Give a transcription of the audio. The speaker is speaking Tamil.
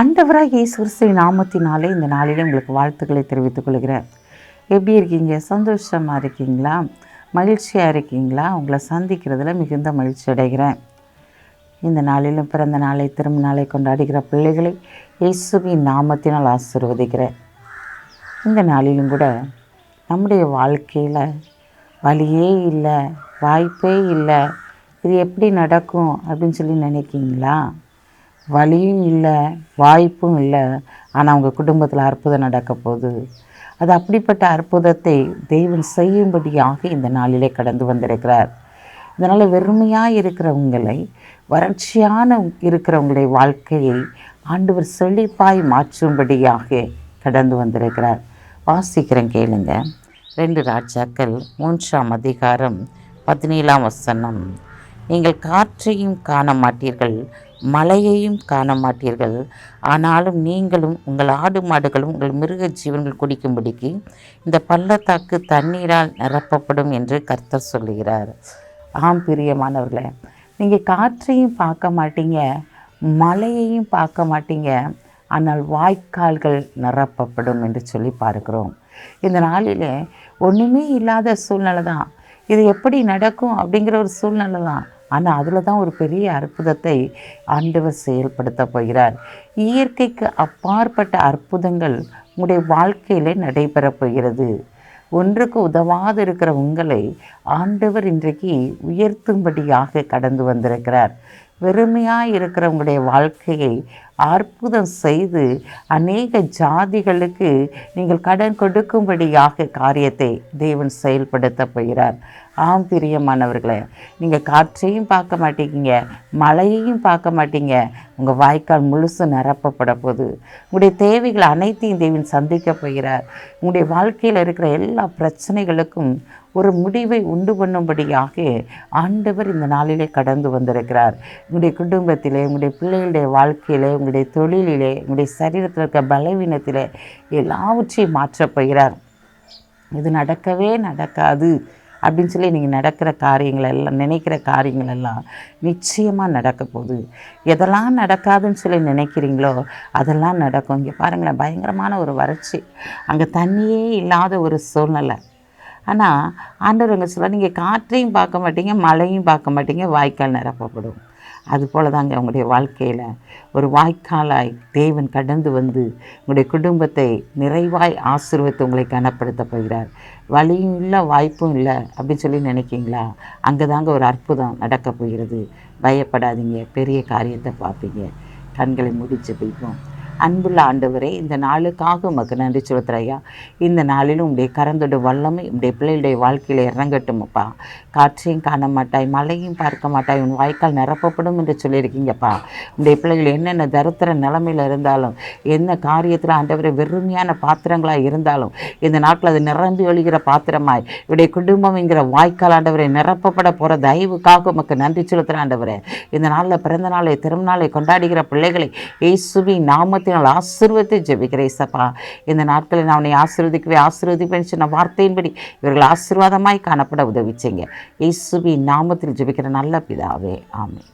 அண்டவராக இயேசு நாமத்தினாலே இந்த நாளிலே உங்களுக்கு வாழ்த்துக்களை தெரிவித்துக் கொள்கிறேன். எப்படி இருக்கீங்க? சந்தோஷமாக இருக்கீங்களா? மகிழ்ச்சியாக இருக்கீங்களா? உங்களை சந்திக்கிறதுல மிகுந்த மகிழ்ச்சி அடைகிறேன். இந்த நாளிலும் பிறந்த நாளை திரும்ப நாளை கொண்டாடுகிற பிள்ளைகளை இயேசுவின் நாமத்தினால் ஆசீர்வதிக்கிறேன். இந்த நாளிலும் கூட நம்முடைய வாழ்க்கையில் வழியே இல்லை வாய்ப்பே இல்லை. இது எப்படி நடக்கும் அப்படின்னு சொல்லி நினைக்கிங்களா வழியும் இல்லை வாய்ப்பும் இல்லை. ஆனால் அவங்க குடும்பத்தில் அற்புதம் நடக்க போகுது. அது அப்படிப்பட்ட அற்புதத்தை தெய்வம் செய்யும்படியாக இந்த நாளிலே கடந்து வந்திருக்கிறார். இதனால் வெறுமையாக இருக்கிறவங்களை வறட்சியான இருக்கிறவங்களுடைய வாழ்க்கையை ஆண்டவர் செழிப்பாய் மாற்றும்படியாக கடந்து வந்திருக்கிறார். வாசிக்கிறேன் கேளுங்க. ரெண்டு ராஜாக்கள் மூன்றாம் அதிகாரம் பதினேழாம் வசனம். நீங்கள் காற்றையும் காண மாட்டீர்கள். மழையையும் காண மாட்டீர்கள் ஆனாலும் நீங்களும் உங்கள் ஆடு மாடுகளும் உங்கள் மிருக ஜீவன்கள் குடிக்கும்படிக்கு இந்த பள்ளத்தாக்கு தண்ணீரால் நிரப்பப்படும் என்று கர்த்தர் சொல்லுகிறார். ஆம் பிரியமானவர்களே நீங்கள் காற்றையும் பார்க்க மாட்டீங்க மழையையும் பார்க்க மாட்டீங்க ஆனால் வாய்க்கால்கள் நிரப்பப்படும் என்று சொல்லி பார்க்கிறோம். இந்த நாளில் ஒன்றுமே இல்லாத சூழ்நிலை தான் இது எப்படி நடக்கும் அப்படிங்கிற ஒரு சூழ்நிலை தான் ஆனால் அதில் தான் ஒரு பெரிய அற்புதத்தை ஆண்டவர் செயல்படுத்த போகிறார். இயற்கைக்கு அப்பாற்பட்ட அற்புதங்கள் உங்களுடைய வாழ்க்கையில் நடைபெறப் போகிறது. ஒன்றுக்கு உதவாது இருக்கிற உங்களை ஆண்டவர் இன்றைக்கு உயர்த்தும்படியாக கடந்து வந்திருக்கிறார். வெறுமையாக இருக்கிறவங்களுடைய வாழ்க்கையை அற்புதம் செய்து அநேக ஜாதிகளுக்கு நீங்கள் கடன் கொடுக்கும்படியாக காரியத்தை தேவன் செயல்படுத்த போகிறார். ஆம் பிரியமானவர்களே நீங்கள் காற்றையும் பார்க்க மாட்டேங்கிங்க மழையையும் பார்க்க மாட்டீங்க. உங்கள் வாய்க்கால் முழுசு நிரப்பப்பட போகுது. உங்களுடைய தேவைகள் அனைத்தையும் தேவன் சந்திக்க போகிறார். உங்களுடைய வாழ்க்கையில் இருக்கிற எல்லா பிரச்சனைகளுக்கும் ஒரு முடிவை உண்டு பண்ணும்படியாக ஆண்டவர் இந்த நாளிலே கடந்து வந்திருக்கிறார். உங்களுடைய குடும்பத்திலே உங்களுடைய பிள்ளைகளுடைய வாழ்க்கையிலே உங்களுடைய தொழிலிலே உங்களுடைய சரீரத்தில் இருக்க பலவீனத்திலே எல்லாவற்றையும் மாற்றப் போகிறார். இது நடக்கவே நடக்காது அப்படின்னு சொல்லி நீங்கள் நடக்கிற காரியங்கள் எல்லாம் நினைக்கிற காரியங்கள் எல்லாம் நிச்சயமாக நடக்க போகுது. எதெல்லாம் நடக்காதுன்னு சொல்லி நினைக்கிறீங்களோ அதெல்லாம் நடக்கும். இங்கே பாருங்களேன் பயங்கரமான ஒரு வறட்சி. அங்கே தண்ணியே இல்லாத ஒரு சூழ்நிலை. ஆனால் ஆண்டவருங்க சொல்ல நீங்கள் காற்றையும் பார்க்க மாட்டீங்க மழையும் பார்க்க மாட்டீங்க வாய்க்கால் நிரப்பப்படும். அதுபோல தாங்க உங்களுடைய வாழ்க்கையில். ஒரு வாய்க்காலாய் தேவன் கடந்து வந்து உங்களுடைய குடும்பத்தை நிறைவாய் ஆசீர்வத்தை உங்களை கனப்படுத்த போகிறார். வழியும் இல்லை வாய்ப்பும் இல்லை அப்படின்னு சொல்லி நினைக்கிங்களா? அங்கே தாங்க ஒரு அற்புதம் நடக்க போகிறது. பயப்படாதீங்க பெரிய காரியத்தை பார்ப்பீங்க. கண்களை முடிச்சு போய்ப்போம் அன்புள்ள ஆண்டவரே இந்த நாளுக்காக உமக்கு நன்றி செலுத்துறையா இந்த நாளிலும் உடைய கரந்தோட வல்லமை உடைய பிள்ளைகளுடைய வாழ்க்கையில் இறங்கட்டுமப்பா. காற்றையும் காண மாட்டாய் மழையும் பார்க்க மாட்டாய் உன் வாய்க்கால் நிரப்பப்படும் என்று சொல்லியிருக்கீங்கப்பா. உடைய பிள்ளைகள் என்னென்ன தருத்திர நிலைமையில் இருந்தாலும் என்ன காரியத்தில் ஆண்டவரை வெறுமையான பாத்திரங்களாக இருந்தாலும் இந்த நாட்டில் அது நிரம்பி ஒழிகிற பாத்திரமாய் இவருடைய குடும்பம்ங்கிற வாய்க்கால் ஆண்டவரை நிரப்பப்பட போகிற தயவுக்காக உமக்கு நன்றி செலுத்துகிற ஆண்டவரே. இந்த நாளில் பிறந்த நாளை திருநாளை கொண்டாடுகிற பிள்ளைகளை இயேசுவி நாமத்தை நாமத்தினால் ஆசீர்வத்தை ஜெபிக்கிறேன் சப்பா இந்த நாட்களில் நான் உன்னை ஆசீர்வதிக்கவே ஆசீர்வதிப்பேன் சொன்ன வார்த்தையின்படி இவர்கள் ஆசீர்வாதமாய் காணப்பட உதவிச்சிங்க. இயேசுவி நாமத்தில் ஜெபிக்கிற நல்ல பிதாவே ஆமென்.